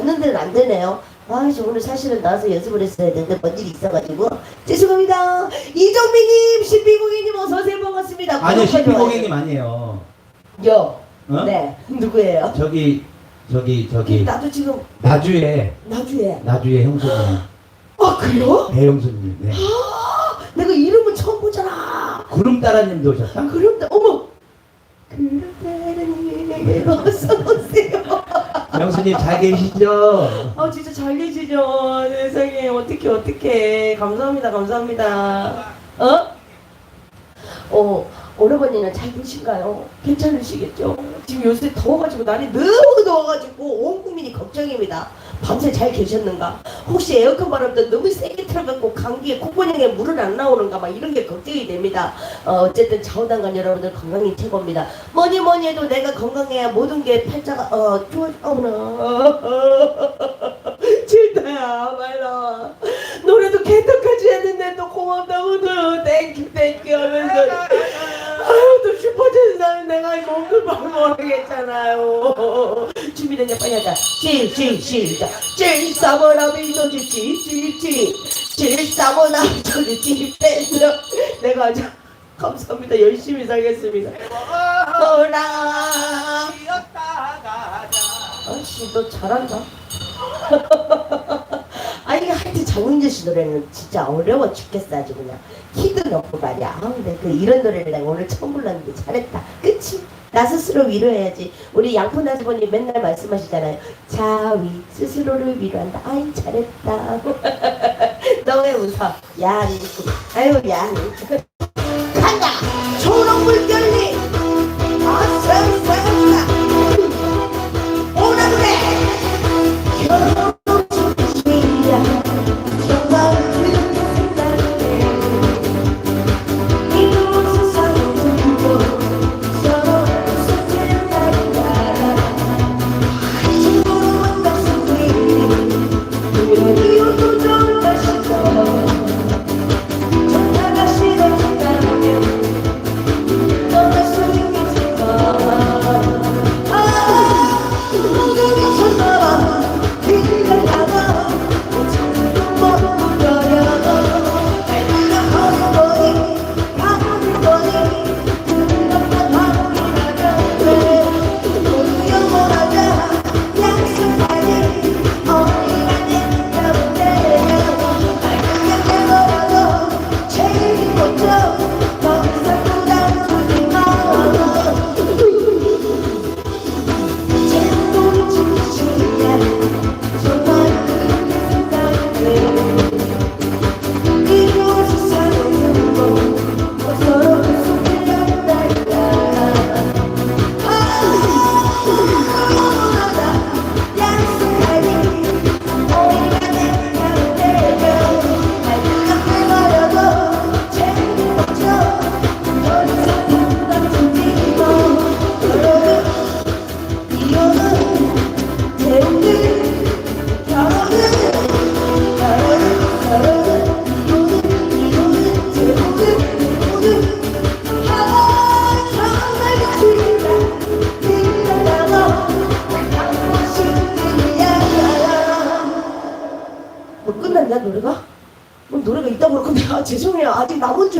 잤는데는 안 되네요. 아, 저 오늘 사실은 나와서 연습을 했어야 되는데 뭔 일이 있어가지고. 죄송합니다. 이정민님, 신비공예님 어서 오세요. 반갑습니다. 아니요, 구독과 신비 좋아요. 고객님 아니에요. 요. 어? 네. 누구예요? 저기 저기 저기 나도 지금 나주에 나주에. 나주에 형수님 아, 그래요? 배형수님 네. 내가 이름은 처음 보잖아. 구름따라님도 오셨다? 나 어머 그렇다니 어서 형수님 잘 계시죠? 아 진짜 잘 계시죠 세상에 어떻게 어떻게 감사합니다 감사합니다 어? 어 오라버니는 잘 계신가요? 괜찮으시겠죠? 지금 요새 더워가지고 날이 너무 더워가지고 온 국민이 걱정입니다 밤새 잘 계셨는가? 혹시 에어컨 바람도 너무 세게 틀어갖고 감기에 콧구멍에 물은 안 나오는가 막 이런 게 걱정이 됩니다. 어, 어쨌든 좌우당간 여러분들 건강이 최고입니다. 뭐니 뭐니 해도 내가 건강해야 모든 게 팔자가 어 좋아 어머나. 진짜야 말라. 노래도 개떡하지 했는데 또 고맙다고 또 땡큐 땡큐 하면서. 아유 또 슈퍼댄스는 내가 오늘 말 모르겠잖아요. 준비됐냐 빨리 하자. 칠칠 시작. 칠사번하면 이노지 칠칠칠. 칠사번하면 저기 칠댄스 내가 아주 감사합니다. 열심히 살겠습니다. 어라. 아씨 너 잘한다. 아 이게 하여튼 정은재 씨 노래는 진짜 어려워 죽겠어 아주 그냥. 키도 높고 말이야. 아 근데 그 이런 노래를 내가 오늘 처음 불렀는데 잘했다. 그치? 나 스스로 위로해야지. 우리 양푼 아주버님 맨날 말씀하시잖아요. 자위 스스로를 위로한다. 아이 잘했다 너 왜 웃어 야 아유 야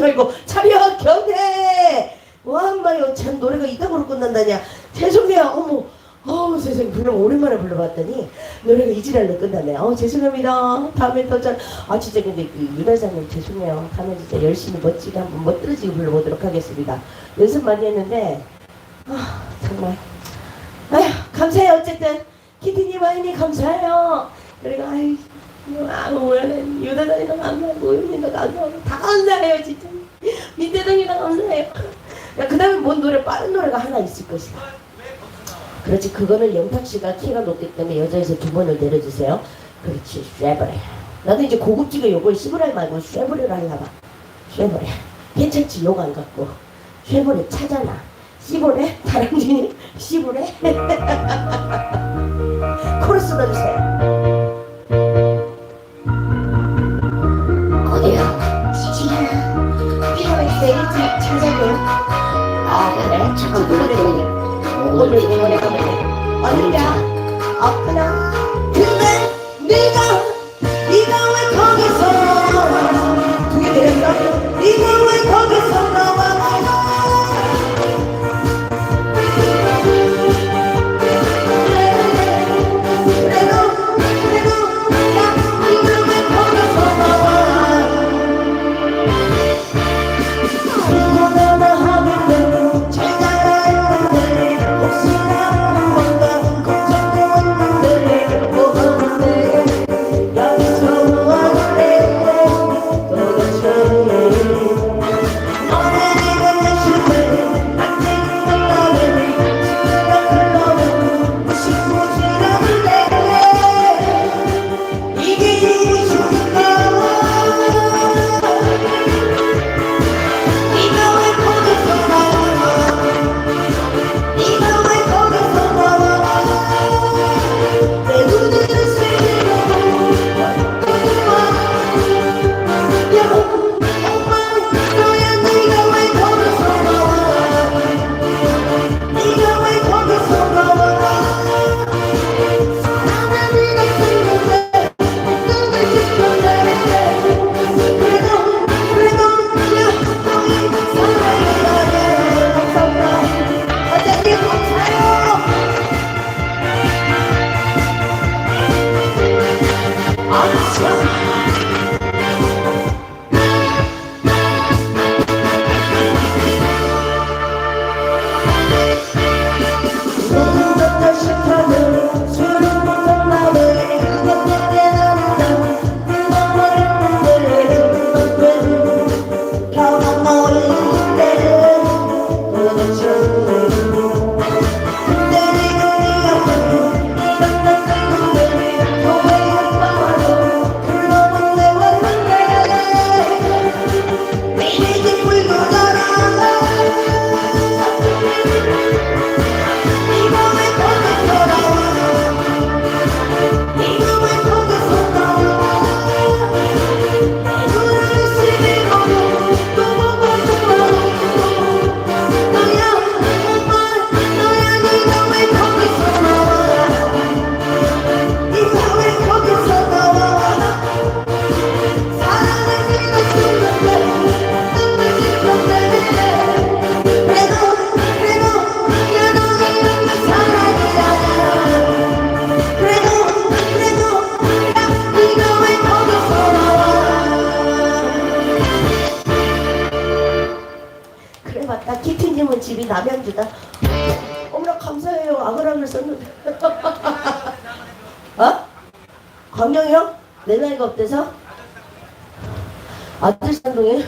줄 알고 차려 견해 와마요 참 노래가 있다고 끝난다냐? 죄송해요 어머. 어우 세상에 불러 오랜만에 불러봤더니 노래가 이지랄로 끝나네. 어 죄송합니다. 다음에 또잘아 진짜 근데 그 유달사님 죄송해요. 다음에 진짜 열심히 멋지게 한번 멋들어지게 불러보도록 하겠습니다. 연습 많이 했는데 아 정말. 아휴 감사해요. 어쨌든 키티님 아이니 감사해요. 그리고 아이 아 오늘 유달사님도 감사하고 우유님도 감사하고 다 감사해요 진짜 민대동이랑 감사해요. 그 다음에 뭔 노래, 빠른 노래가 하나 있을 것이다. 그렇지, 그거는 영탁 씨가 키가 높기 때문에 여자에서 두 번을 내려주세요. 그렇지, 쉐브레. 나도 이제 고급지게 요걸 시브레 말고 쉐브레를 하려봐. 쉐브레. 괜찮지, 욕 안 갖고. 쉐브레 차잖아. 시보레? 다람쥐니? 시보레? 코러스 넣어주세요. 잠깐 노래 오늘 오늘 어디야? 없구나. 근데 네가 네가 왜 거기서 두개 내렸어? 네가 왜 거기서 맞다. 키트님은 집이 남양주다. 어머나 감사해요. 아그랑을 썼는데. 어? 광명이요? 내 나이가 어때서? 아들 쌍둥이?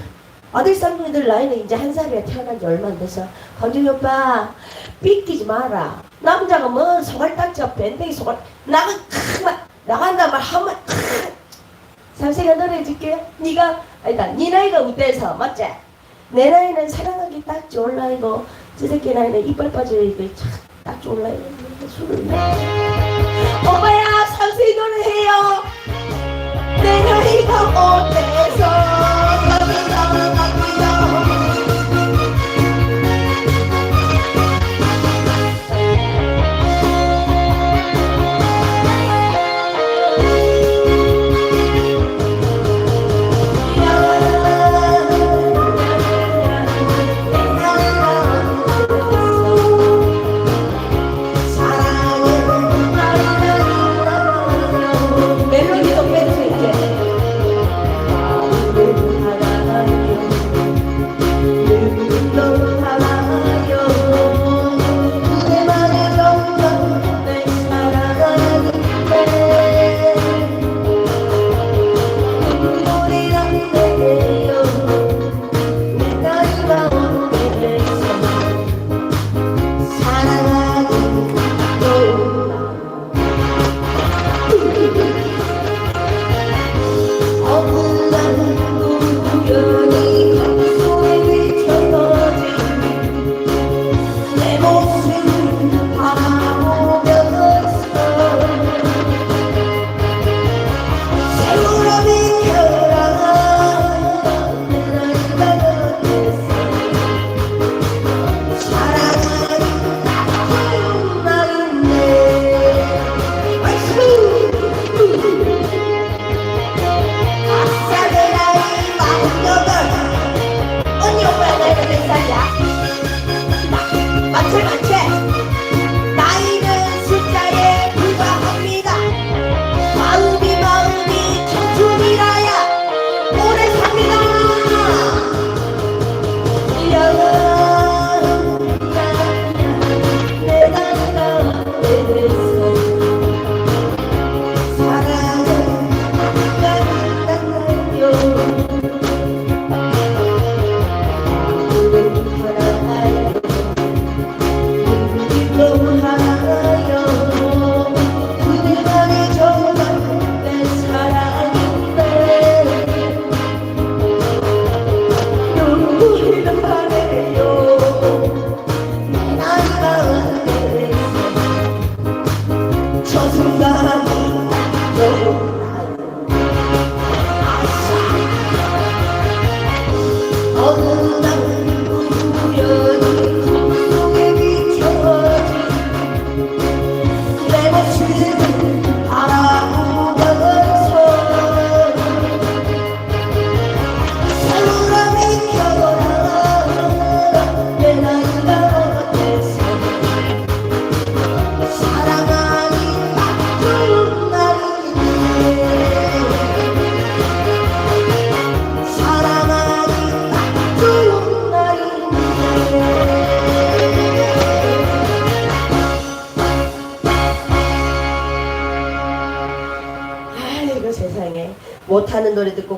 아들 쌍둥이들 나이는 이제 한 살이야. 태어난 지 얼마 안 돼서. 광준이 오빠 삐끼지 마라. 남자가 뭐 소갈딱지가 밴댕이 소갈 나가 크만 나간다 말 하면 삼세가 노래해줄게. 네가 아니다. 네 나이가 어때서? 맞지? 내 나이는 사랑하기 딱 좋은 나이고 저 새끼 나이는 이빨 빠져 이거 딱 좋은 나이고 술을 내 오빠야 삼세 노래해요. 내 나이가 어때서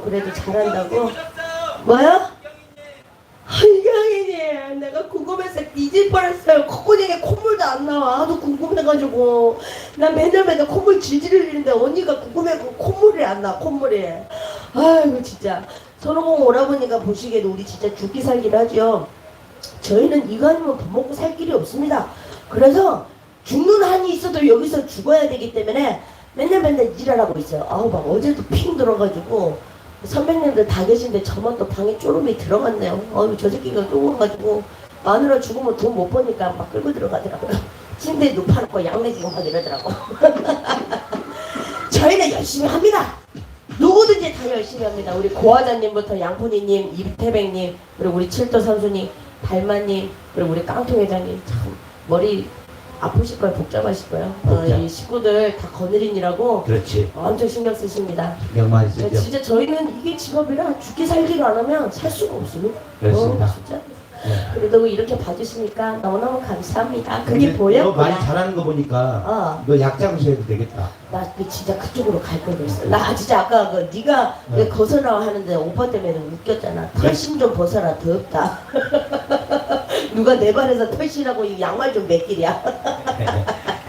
그래도 잘한다고? 뭐야? 한강이니 내가 궁금해서 뒤질 뻔했어요. 콧구멍에 콧물도 안 나와. 하도 궁금해가지고. 나 맨날 맨날 콧물 질질 흘리는데 언니가 궁금해서 콧물이 안 나 콧물이. 아이고 진짜. 손오공 오라버니가 보시기에도 우리 진짜 죽기 살기를 하죠. 저희는 이거 아니면 밥 먹고 살 길이 없습니다. 그래서 죽는 한이 있어도 여기서 죽어야 되기 때문에 맨날 맨날 일하라고 있어요. 아우 막 어제도 핑 들어가지고 선배님들 다 계신데 저만 또 방에 쪼름이 들어갔네요. 어휴, 저 새끼가 쪼그가지고 마누라 죽으면 돈 못 버니까 막 끌고 들어가더라고요. 침대에 눕혀놓고 약 먹이고 막 이러더라고. 저희는 열심히 합니다. 누구든지 다 열심히 합니다. 우리 고화자님부터 양푼이님, 이태백님, 그리고 우리 칠도 선수님, 달마님, 그리고 우리 깡통 회장님 참 머리 아프실 거예요, 복잡하실 거예요. 어, 복잡. 이 식구들 다 거느리느라고 그렇지. 엄청 신경 쓰십니다. 명만 네, 쓰죠. 진짜 저희는 이게 직업이라 죽기 살기를 안 하면 살 수가 없습니다. 그렇습니다. 어, 진짜. 네. 그래도 이렇게 봐주시니까 너무너무 감사합니다. 그게 근데 보여? 너 많이? 잘하는 거 보니까 어, 너 약장수 해도 되겠다. 나그 진짜 그쪽으로 갈 뻔했어. 나 진짜 아까 그 네가 네. 왜 벗어나와 하는데 오빠 때문에 웃겼잖아. 털신 좀 벗어라. 더럽다. 누가 내 발에서 털신하고 이 양말 좀 몇 길이야. 네.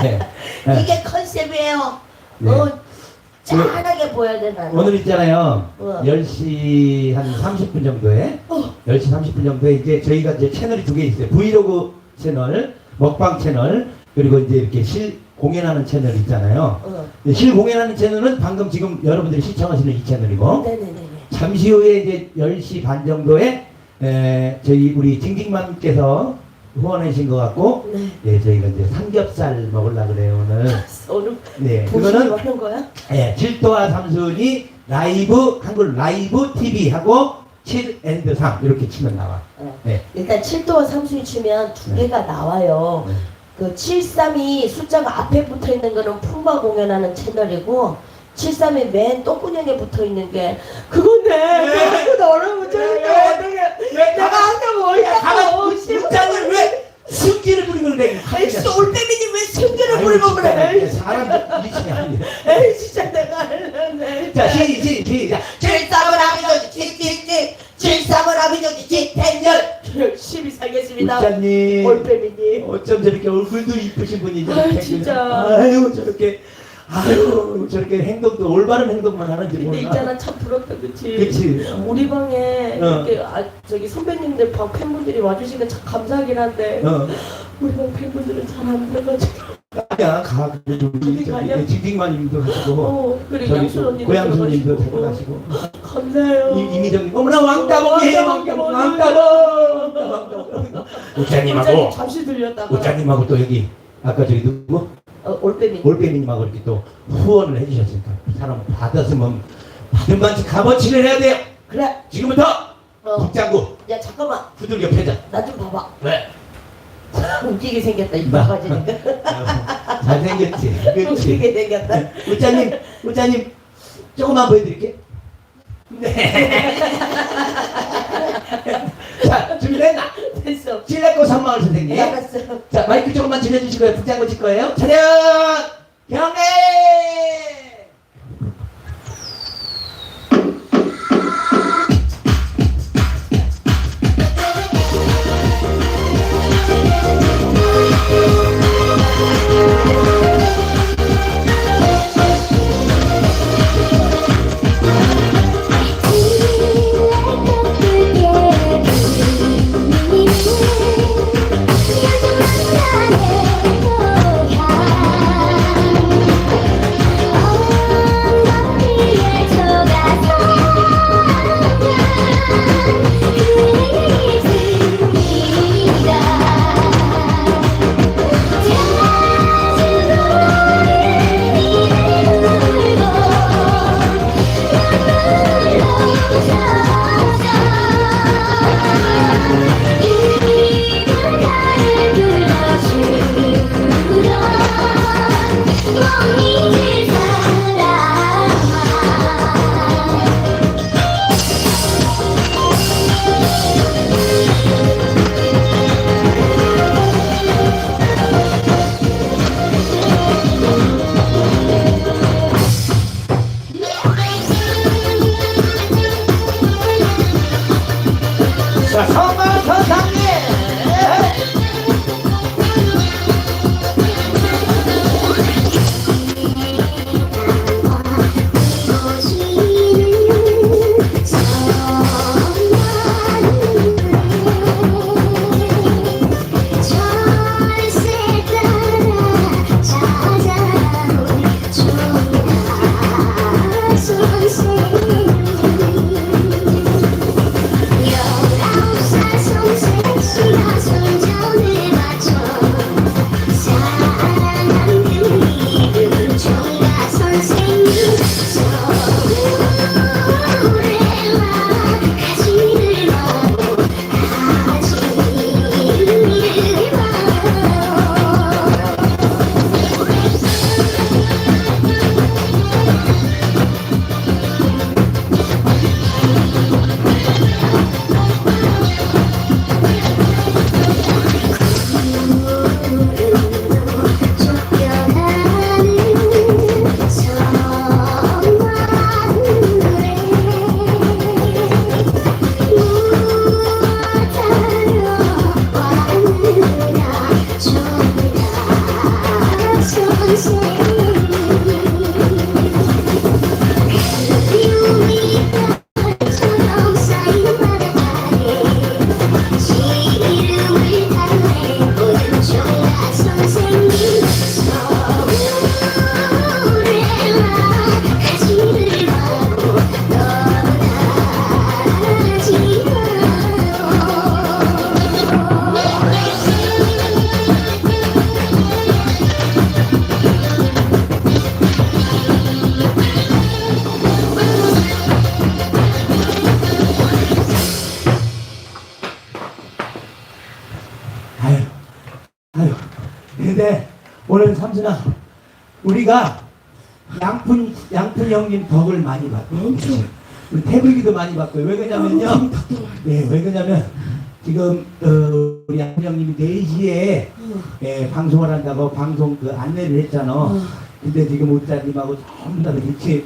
네. 네. 이게 컨셉이에요. 네. 어, 짠하게 보여야 돼 나는. 오늘 있잖아요. 어. 10시 한 30분 정도에 어. 10시 30분 정도에 이제 저희가 이제 채널이 두 개 있어요. 브이로그 채널, 먹방 채널, 그리고 이제 이렇게 실 공연하는 채널 있잖아요. 어. 실 공연하는 채널은 방금 지금 여러분들이 시청하시는 이 채널이고 네네네. 잠시 후에 이제 10시 반 정도에 에, 저희 우리 징징맘께서 후원해 주신 것 같고 네. 예, 저희가 이제 삼겹살 먹으려고 그래요 오늘. 오늘 네, 보시는 그거는 하는 거야? 예, 질도와 삼순이 라이브 한글 라이브 TV 하고 7 앤드 3 이렇게 치면 나와. 어. 네. 일단 7도와 3수위 치면 두 네. 개가 나와요. 네. 그 73이 숫자가 앞에 붙어 있는 거는 품바 공연하는 채널이고 73이 맨 똥구녕에 붙어 있는 게 그건데 그거 너를 못하니까 어떻게 내가 아까 뭐 했다고 입장을 왜 승기를 부리고 그래? 에이씨 올빼미님 왜 승기를 부리고 그래 에이, 사람 미치게 아니네. 에이 진짜 내가 할래 자, 시, 시, 시작. 73을 아비조지 찌찌찌 73을 아비조지 찌텐열 열심히 살겠습니다 국장님. 올빼미님 어쩜 저렇게 얼굴도 이쁘신 분이 아유, 저렇게 진짜. 아유 저렇게 아유 저렇게 행동도 올바른 행동만 하는지 근데 몰라. 있잖아 참 부럽다 그치? 그치. 우리 방에 어. 이렇게 아, 저기 선배님들 방 팬분들이 와주시니까 참 감사하긴 한데 어. 우리 방 팬분들은 잘 안 들어가지고 아니야 가 그래도 우리 어디 가냐? 징징마님도 가시고 어 그리고 저기 양순 언니도 고양수님도 들어가시고. 데려가시고 어, 감사해요 이- 이미정님 어머나 왕따봉이에요 왕따봉 왕따봉 우짜님하고 잠시 들렸다가 우짜님하고 또 여기 아까 저기 누구 어, 올빼미 올빼미님하고 이렇게 또 후원을 해주셨으니까 사람 받았으면 받은 만큼 값어치를 해야 돼요. 그래. 지금부터 어. 국장구 야 잠깐만. 두들겨 패자. 나 좀 봐봐. 왜? 웃기게 생겼다 이 나- 바가지니까. 잘생겼지. 그렇지 웃기게 생겼다. 우짜님 우짜님 조금만 보여드릴게. 네. 자 준비됐나? 됐어. 실내고 선마을 선생님. 알았어. 자, 마이크 조금만 들려주시고요. 북장구 칠 거예요. 차렷! 경례! 우리가 양푼, 양푼 형님 덕을 많이 받고, 우리 태블기도 많이 받고, 왜 그러냐면요. 네, 왜 그러냐면, 지금, 어, 우리 양푼 형님이 4시에 예, 방송을 한다고 방송 그 안내를 했잖아. 근데 지금 옷자님하고 전부 다 이렇게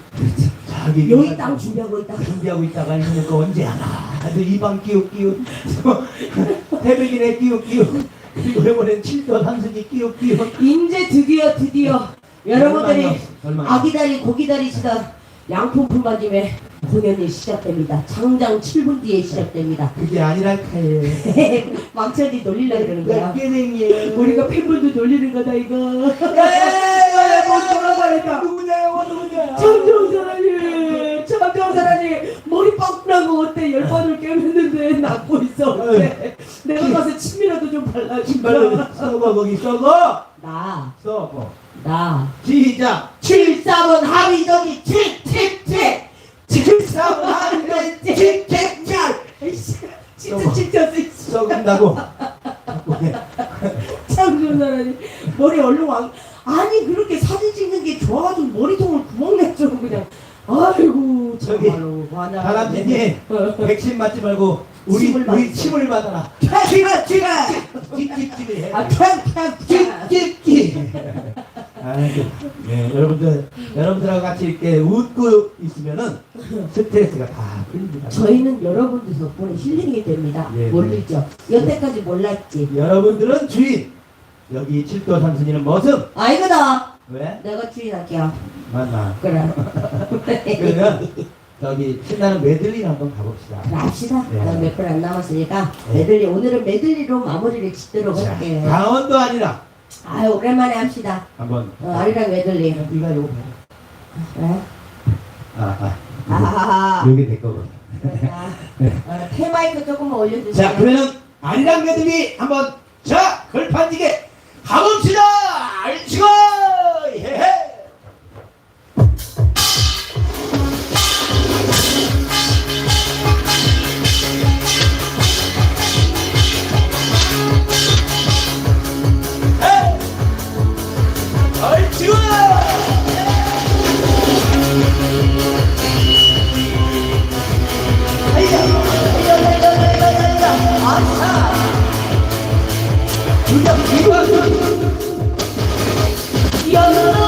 저기 여기 땅 준비하고 있다. 준비하고 있다가 이제 그 언제 하나 아주 이방 끼우 끼우. 태백이네 끼우 끼우. 그리고 이번엔 칠도 한순이 끼우 끼우. 이제 드디어 드디어 여러분들이 얼마나? 아기다리 고기다리시다 양품 품바짐에 공연이 시작됩니다. 장장 7분 뒤에 시작됩니다. 그게 아니라 카에 망천이 놀리려고 그러는 거야. 깨댕이에요? 우리가 팬분도 놀리는 거다 이거. 야야야야 못 돌아가겠다. 누구냐요 누구냐. 장정사라니 장정사라니 머리 빡 나고 어때? 열 번을 깨맸는데 낫고 있어 어때? 내가 가서 침이라도 좀 발라줄까? 써봐 거기 써봐 나. 써봐 나. 시작. 73은 하위정이 칙칙칙 73은 하위정이 칙칙칙 진짜 진짜 썩은다고. 장전사라니. 머리 얼른 왕 아니 그렇게 사진 찍는 게 좋아가지고 머리통을 구멍 냈죠 그냥. 아이고 저기, 정말로. 화나 다람쥐님 백신 맞지 말고 우리 침을 우리 맞- 침을 받아라. 쥐가 찝찝찝을 해. 아 탕탕 찝찝찝. 아이고, 예, 여러분들 여러분들하고 같이 이렇게 웃고 있으면은 스트레스가 다 풀립니다. 저희는 여러분들 덕분에 힐링이 됩니다. 예, 모르죠? 여태까지 몰랐지. 여러분들은 주인. 여기 칠도 삼순이는 머슴. 아이거다. 왜? 내가 주인할게요. 만나. 그래. 그러면 저기 신나는 메들리 한번 가봅시다. 합시다. 네. 몇분 안 남았으니까 네. 메들리 오늘은 메들리로 마무리를 짓도록 자, 할게요. 강원도 아니라 아유 오랜만에 합시다. 한번. 어, 아리랑 메들리. 네가 요거 해. 네. 아, 아. 아하하. 요게 내 거거든. 아, 어, 테마이크 조금만 올려주세요. 자, 그러면 아리랑 메들리 한번 자, 걸판지게 가봅시다. 알지고 헤 연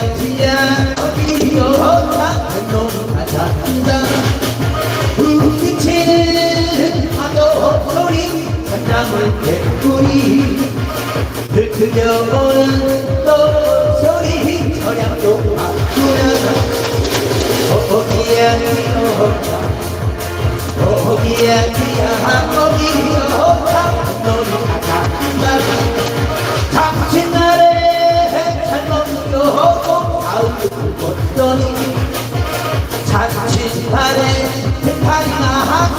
어기야 뛰어 뛰어자 놈 가자한다. 부딪히는 파도 소리 한장을 개구리. 들려오는 또 소리 저량도 어기야 뛰어자 어기야 뛰어 어기야. 놈 가자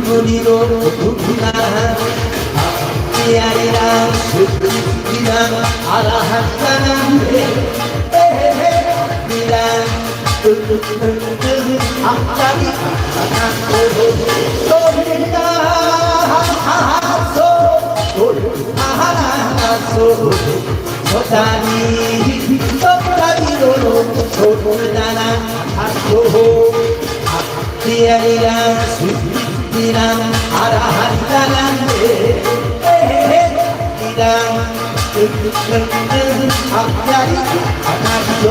구비가 눈물이로 누구나 이 아니라 슬픔 수디랑 아라한다란데 이랑 끄끄끄 앞자리 하나도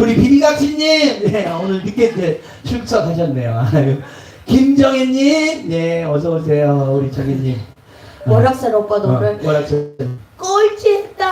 우리 비비각시님, 네, 오늘 늦게 출석하셨네요. 김정혜님, 네, 어서 오세요, 우리 정혜님. 월락산 오빠도 어, 오늘 뭐라 저 꼴찌했다.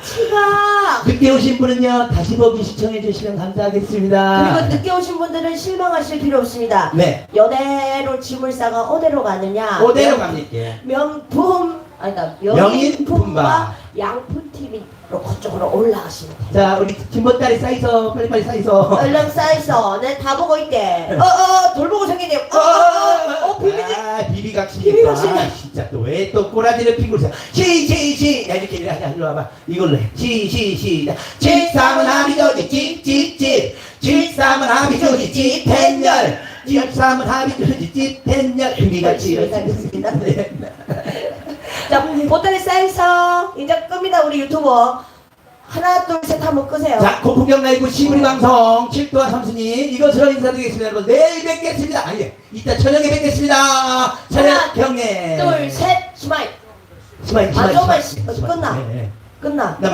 치가. 늦게 오신 분은요, 다시 보기 시청해 주시면 감사하겠습니다. 그리고 늦게 오신 분들은 실망하실 필요 없습니다. 네, 여대로 짐을 싸가 어디로 가느냐? 그대로 갑니까? 명품 아니다 명인 품바. 명인품바 양품 TV로 그쪽으로 올라가시면 돼요. 자, 우리 김보따리 쌓이서, 빨리빨리 쌓이서. 얼른 쌓이서 내다 보고 있대. 어 어 돌보고 생기네. 어어 어 비비지. 아, 비비각시. 비비각시. 아, 진짜 또 왜 또 꼬라지를 피고 있어. 시, 시, 시. 야, 이렇게, 야, 야, 일로 와봐. 이걸로 해. 시, 시, 시작. 칠삼은 합의조지, 집, 집, 집. 칠삼은 합의조지, 집, 텐열. 칠삼은 합의조지, 집, 텐열. 비비각시. 알겠습니다. 네. 자 보따리 쌓이서 이제 끕니다 우리 유튜버. 하나 둘 셋 한번 끄세요. 자, 고품격 라이브 시부리 방송 7도와 삼순이 이것으로 인사드리겠습니다. 여러분, 내일 뵙겠습니다. 아니, 이따 저녁에 뵙겠습니다. 저녁 경례. 둘 셋 스마일. 스마일, 아, 스마일. 스마일, 시- 스마일. 끝나. 네, 네. 끝나. 나